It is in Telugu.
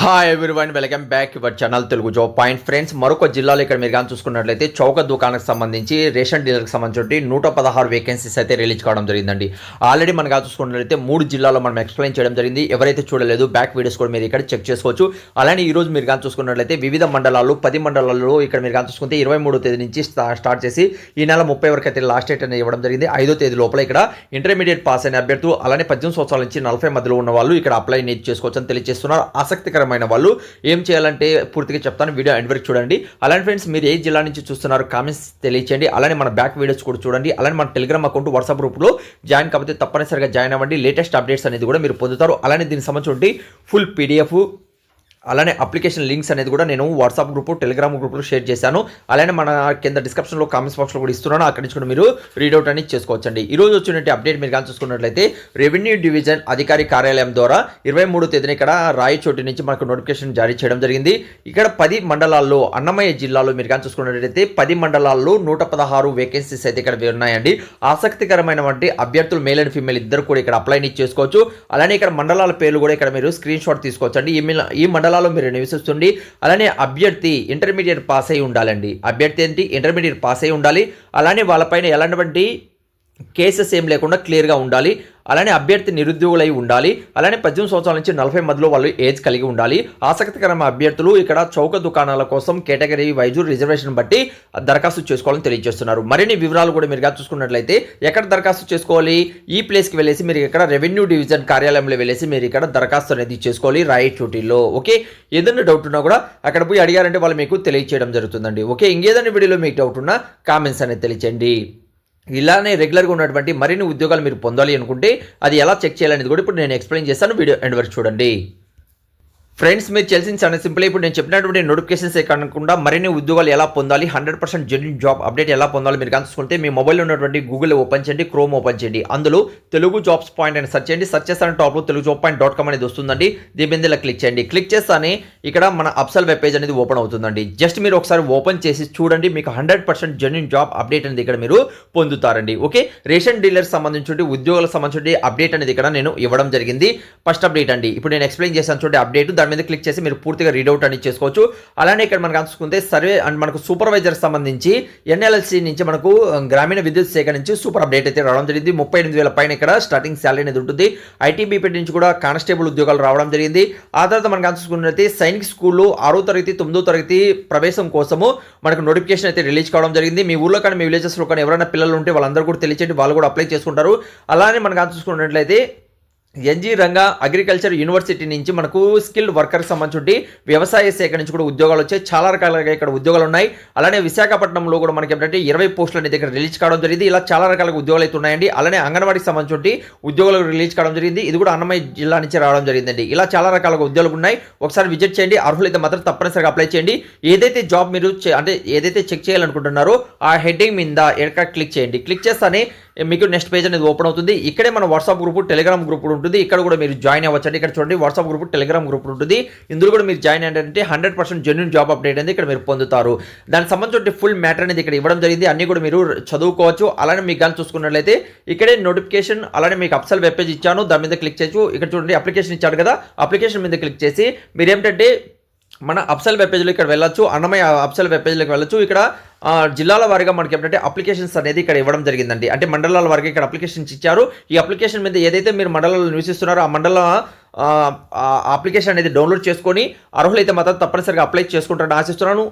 Hi everyone welcome back your channel Telugu job point friends మరొక జిల్లాలో ఇక్కడ మీరు కానీ చూసుకున్నట్లయితే చౌక దుకాణానికి సంబంధించి రేషన్ డీలర్కి సంబంధించి నూట పదహారు వేకెన్సీస్ అయితే రిలీజ్ కావడం జరిగిందండి. ఆల్రెడీ మనం కానీ చూసుకున్నట్లయితే మూడు జిల్లాలో మనం ఎక్స్ప్లెయిన్ చేయడం జరిగింది. ఎవరైతే చూడలేదు బ్యాక్ వీడియోస్ కూడా మీరు ఇక్కడ చెక్ చేసుకోవచ్చు. అలానే ఈ రోజు మీరు కానీ చూసుకున్నట్లయితే వివిధ మండలాలు పది మండలాల్లో ఇక్కడ మీరు కానీ చూసుకుంటే ఇరవై మూడో తేదీ నుంచి స్టార్ట్ చేసి ఈ నెల ముప్పై వరకు అయితే లాస్ట్ డేట్ అనేది ఇవ్వడం జరిగింది. ఐదో తేదీ లోపల ఇక్కడ ఇంటర్మీడియట్ పాస్ అయిన అభ్యర్థులు అలానే పద్దెనిమిది సంవత్సరాల నుంచి నలభై మధ్యలో ఉన్న వాళ్ళు ఇక్కడ అప్లై అనేది చేసుకోవచ్చు అని తెలియజేస్తున్నారు. ఆసక్తికరమైన వాళ్ళు. ఏం చేయాలంటే పూర్తిగా చెప్తాను వీడియో ఎండ్ వరకు చూడండి. అలానే ఫ్రెండ్స్ మీరు ఏ జిల్లా నుంచి చూస్తున్నారు కామెంట్స్ తెలియచేయండి. అలానే మన బ్యాక్ వీడియోస్ కూడా చూడండి. అలానే మన టెలిగ్రామ్ అకౌంట్ వాట్సాప్ గ్రూప్లో జాయిన్ కాకపోతే తప్పనిసరిగా జాయిన్ అవ్వండి. లేటెస్ట్ అప్డేట్స్ అనేది కూడా మీరు పొందుతారు. అలానే దీనికి సంబంధించి ఫుల్ పీడిఎఫ్ అలానే అప్లికేషన్ లింక్స్ అనేది కూడా నేను వాట్సాప్ గ్రూప్ టెలిగ్రామ్ గ్రూప్లో షేర్ చేశాను. అలానే మన కింద డిస్క్రిప్షన్లో కామెంట్స్ బాక్స్లో కూడా ఇస్తున్నాను. అక్కడి నుంచి కూడా మీరు రీడౌట్ అనేది చేసుకోవచ్చండి. ఈరోజు రోజు వచ్చినట్టు అప్డేట్ మీరు కానీ చూసుకున్నట్లయితే రెవెన్యూ డివిజన్ అధికారి కార్యాలయం ద్వారా ఇరవై మూడు తేదీన ఇక్కడ రాయచోటి నుంచి మనకు నోటిఫికేషన్ జారీ చేయడం జరిగింది. ఇక్కడ పది మండలాల్లో అన్నమయ్య జిల్లాలో మీరు కానీ చూసుకున్నట్లయితే పది మండలాల్లో నూట పదహారు వేకెన్సీస్ అయితే ఇక్కడ ఉన్నాయండి. ఆసక్తికరమైన వంటి అభ్యర్థులు మేల్ అండ్ ఫీమేల్ ఇద్దరు కూడా ఇక్కడ అప్లై చేసుకోవచ్చు. అలానే ఇక్కడ మండలాల పేర్లు కూడా ఇక్కడ మీరు స్క్రీన్ షాట్ తీసుకోవచ్చు అండి ఈ మండల ఈ మీరు నివసిస్తుండి అలానే అభ్యర్థి ఇంటర్మీడియట్ పాస్ అయి ఉండాలండి. అభ్యర్థి ఏంటి? ఇంటర్మీడియట్ పాస్ అయి ఉండాలి. అలానే వాళ్ళపైన ఎలాంటి కేసెస్ ఏం లేకుండా క్లియర్గా ఉండాలి. అలానే అభ్యర్థి నిరుద్యోగులై ఉండాలి. అలానే పద్దెనిమిది సంవత్సరాల నుంచి నలభై మధ్యలో వాళ్ళు ఏజ్ కలిగి ఉండాలి. ఆసక్తికరమైన అభ్యర్థులు ఇక్కడ చౌక దుకాణాల కోసం కేటగిరీ వైజు రిజర్వేషన్ బట్టి దరఖాస్తు చేసుకోవాలని తెలియజేస్తున్నారు. మరిన్ని వివరాలు కూడా మీరు చూసుకున్నట్లయితే ఎక్కడ దరఖాస్తు చేసుకోవాలి? ఈ ప్లేస్కి వెళ్ళేసి మీరు ఇక్కడ రెవెన్యూ డివిజన్ కార్యాలయంలో వెళ్ళేసి మీరు ఇక్కడ దరఖాస్తు అనేది చేసుకోవాలి రాయచోటిలో. ఓకే? ఏదైనా డౌట్ ఉన్నా కూడా అక్కడ పోయి అడిగారంటే వాళ్ళు మీకు తెలియచేయడం జరుగుతుందండి. ఓకే? ఇంకేదైనా వీడియోలో మీకు డౌట్ ఉన్నా కామెంట్స్ అనేది తెలియచేయండి. ఇలానే రెగ్యులర్గా ఉన్నటువంటి మరిన్ని ఉద్యోగాలు మీరు పొందాలి అనుకుంటే అది ఎలా చెక్ చేయాలనేది కూడా ఇప్పుడు నేను ఎక్స్ప్లెయిన్ చేస్తాను వీడియో ఎండ్ వరకు చూడండి. ఫ్రెండ్స్ మీరు తెలిసిన సింపుల్ ఇప్పుడు నేను చెప్పినటువంటి నోటిఫికేషన్స్ కాకుండా మరిన్ని ఉద్యోగాలు ఎలా పొందాలి? Hundred percent genuine job update ఎలా పొందాలి మీరు కనుక్కుంటే మీ మొబైల్లో ఉన్నటువంటి గూగుల్ ఓపెన్ చేయండి క్రోమ్ ఓపెన్ చేయండి. అందులో తెలుగు జాబ్స్ పాయింట్ అని సెర్చ్ చేయండి. సెర్చ్ చేస్తాను టాప్లో Telugu job point dot com అనేది వస్తుందండి. దీని మీద ఇలా క్లిక్ చేయండి. క్లిక్ చేస్తానే ఇక్కడ మన అప్సల్ వెబ్ పేజ్ అనేది ఓపెన్ అవుతుందండి. జస్ట్ మీరు ఒకసారి ఓపెన్ చేసి చూడండి. మీకు hundred percent genuine job update అనేది ఇక్కడ మీరు పొందుతారండి. ఓకే రేషన్ డీలర్ సంబంధించి ఉద్యోగాలకు సంబంధించి అప్డేట్ అనేది ఇక్కడ నేను ఇవ్వడం జరిగింది. ఫస్ట్ అప్డేట్ అండి. ఇప్పుడు నేను ఎక్స్ప్లెయిన్ చేశాను చూడండి అప్డేట్ దాని మీద క్లిక్ చేసి మీరు పూర్తిగా రీడౌట్ అనేది చేసుకోవచ్చు. అలానే ఇక్కడ మనకు చూసుకుంటే సర్వే అండ్ మనకు సూపర్వైజర్ సంబంధించి ఎన్ఎల్ఎల్సి నుంచి మనకు గ్రామీణ విద్యుత్ శాఖ నుంచి సూపర్ అప్డేట్ అయితే రావడం జరిగింది. ముప్పై ఎనిమిది వేల పైన ఇక్కడ స్టార్టింగ్ శాలరీ అనేది ఉంటుంది. ఐటీబీపీ నుంచి కూడా కానిస్టేబుల్ ఉద్యోగాలు రావడం జరిగింది. ఆ తర్వాత మనం చూసుకున్నట్లయితే సైనిక్ స్కూల్లో ఆరో తరగతి తొమ్మిదో తరగతి ప్రవేశం కోసము మనకు నోటిఫికేషన్ అయితే రిలీజ్ కావడం జరిగింది. మీ ఊళ్ళో కానీ మీ విలేజెస్లో కానీ ఎవరైనా పిల్లలు ఉంటే వాళ్ళందరూ కూడా తెలియచేయండి. వాళ్ళు కూడా అప్లై చేసుకుంటారు. అలానే మనం చూసుకున్నట్లయితే ఎన్జీ రంగా అగ్రికల్చర్ యూనివర్సిటీ నుంచి మనకు స్కిల్డ్ వర్కర్ సంబంధించి వ్యవసాయ శాఖ నుంచి కూడా ఉద్యోగాలు వచ్చాయి. చాలా రకాలుగా ఇక్కడ ఉద్యోగాలు ఉన్నాయి. అలానే విశాఖపట్నంలో కూడా మనకి ఏంటంటే ఇరవై పోస్టులు అనేది ఇక్కడ రిలీజ్ కావడం జరిగింది. ఇలా చాలా రకాల ఉద్యోగాలు అయితే ఉన్నాయండి. అలానే అంగన్వాడీకి సంబంధించి ఉద్యోగాలు రిలీజ్ కావడం జరిగింది. ఇది కూడా అన్నమయ్య జిల్లా నుంచి రావడం జరిగిందండి. ఇలా చాలా రకాల ఉద్యోగాలు ఉన్నాయి. ఒకసారి విజిట్ చేయండి. అర్హులైతే మాత్రం తప్పనిసరిగా అప్లై చేయండి. ఏదైతే జాబ్ మీరు అంటే ఏదైతే చెక్ చేయాలనుకుంటున్నారో ఆ హెడ్డింగ్ మీద ఎక్కడ క్లిక్ చేయండి. క్లిక్ చేస్తానే మీకు నెక్స్ట్ పేజ్ అనేది ఓపెన్ అవుతుంది. ఇక్కడే మన వాట్సాప్ గ్రూప్ టెలిగ్రామ్ గ్రూప్ ఉంటుంది. ఇక్కడ కూడా మీరు జాయిన్ అవ్వచ్చండి. ఇక్కడ చూడండి వాట్సాప్ గ్రూప్ టెలిగ్రామ్ గ్రూప్ ఉంటుంది. ఇందులో కూడా మీరు జాయిన్ ఏంటంటే hundred percent genuine job update అనేది ఇక్కడ మీరు పొందుతారు. దానికి సంబంధించి ఫుల్ మ్యాటర్ అనేది ఇక్కడ ఇవ్వడం జరిగింది. అన్ని కూడా మీరు చదువుకోవచ్చు. అలానే మీకు కానీ చూసుకున్నట్లయితే ఇక్కడే నోటిఫికేషన్ అలానే మీకు అప్సల్ వెబ్ పేజ్ ఇచ్చాను. దాని మీద క్లిక్ చేయొచ్చు. ఇక్కడ చూడండి అప్లికేషన్ ఇచ్చాడు కదా. అప్లికేషన్ మీద క్లిక్ చేసి మీరు ఏంటంటే మన అప్సల్ వెబ్ పేజ్లో ఇక్కడ వెళ్ళొచ్చు. అన్నమయ్య అప్సల్ వెబ్ పేజ్లోకి వెళ్ళొచ్చు. ఇక్కడ జిల్లాల వారిగా మనకి ఏంటంటే అప్లికేషన్స్ అనేది ఇక్కడ ఇవ్వడం జరిగిందండి. అంటే మండలాల వారికి ఇక్కడ అప్లికేషన్స్ ఇచ్చారు. ఈ అప్లికేషన్ మీద ఏదైతే మీరు మండలంలో నివసిస్తున్నారో ఆ మండల అప్లికేషన్ అనేది డౌన్లోడ్ చేసుకొని అర్హులైతే మాత్రం తప్పనిసరిగా అప్లై చేసుకుంటారని ఆశిస్తున్నాను.